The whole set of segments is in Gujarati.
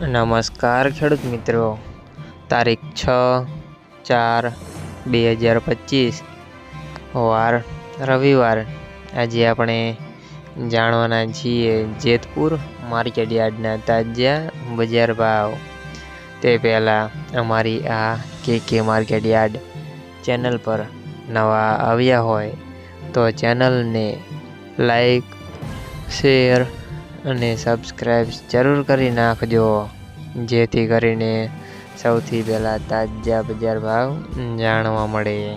નમસ્કાર ખેડૂત મિત્રો. તારીખ છ ચાર બે હજાર પચીસ. વાર રવિવાર. આજે આપણે જાણવાના છીએ જેતપુર માર્કેટ યાર્ડના તાજા બજાર ભાવ. તે પહેલાં અમારી આ કે કે માર્કેટ યાર્ડ ચેનલ પર નવા આવ્યા હોય તો ચેનલને લાઈક, શેર અને સબસ્ક્રાઈબ જરૂર કરી નાખજો. જેથી કરીને સૌથી પહેલાં તાજા બજાર ભાવ જાણવા મળે.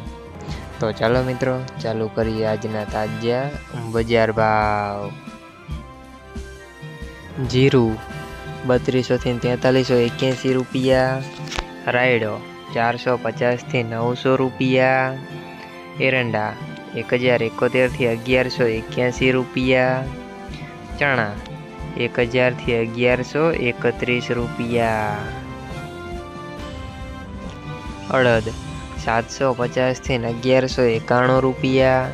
તો ચાલો મિત્રો, ચાલુ કરીએ આજના તાજા બજાર ભાવ. જીરું બત્રીસોથી તેતાલીસો એક્યાસી રૂપિયા. રાયડો ચારસો પચાસથી નવસો રૂપિયા. એરંડા એક હજાર એકોતેરથી અગિયારસો એક્યાસી રૂપિયા. ચણા એક હજારથી અગિયારસો એકત્રીસ રૂપિયા. અડદ સાતસો પચાસથી અગિયારસો એકાણું રૂપિયા.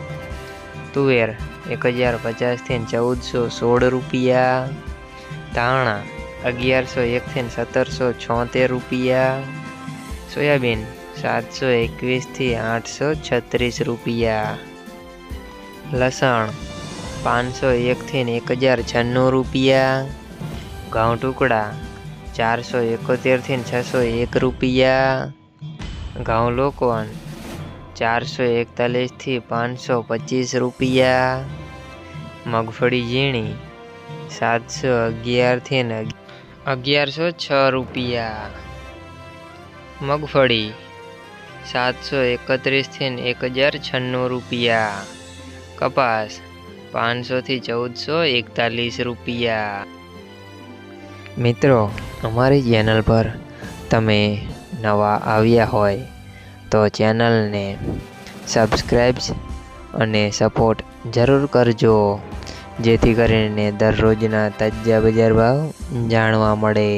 તુવેર એક હજાર પચાસથી ચૌદસો સોળ રૂપિયા. ધાણા અગિયારસો એકથી સત્તરસો છોતેર રૂપિયા. સોયાબીન સાતસો એકવીસથી આઠસો છત્રીસ રૂપિયા. લસણ પાંચસો એકથી એક હજાર છન્નું રૂપિયા. ઘઉં ટુકડા ચારસો એકોતેરથી છસો એક રૂપિયા. ઘઉં લોકોન ચારસો એકતાલીસથી પાંચસો પચીસ રૂપિયા. મગફળી ઝીણી સાતસો અગિયારથી અગિયારસો છ રૂપિયા. મગફળી સાતસો એકત્રીસથી એક હજાર છન્નું રૂપિયા. કપાસ પાંચસોથી ચૌદસો એકતાલીસ રૂપિયા. મિત્રો, અમારી ચેનલ પર તમે નવા આવ્યા હોય તો ચેનલને સબસ્ક્રાઈબ અને સપોર્ટ જરૂર કરજો. જેથી કરીને દરરોજના તાજા બજાર ભાવ જાણવા મળે.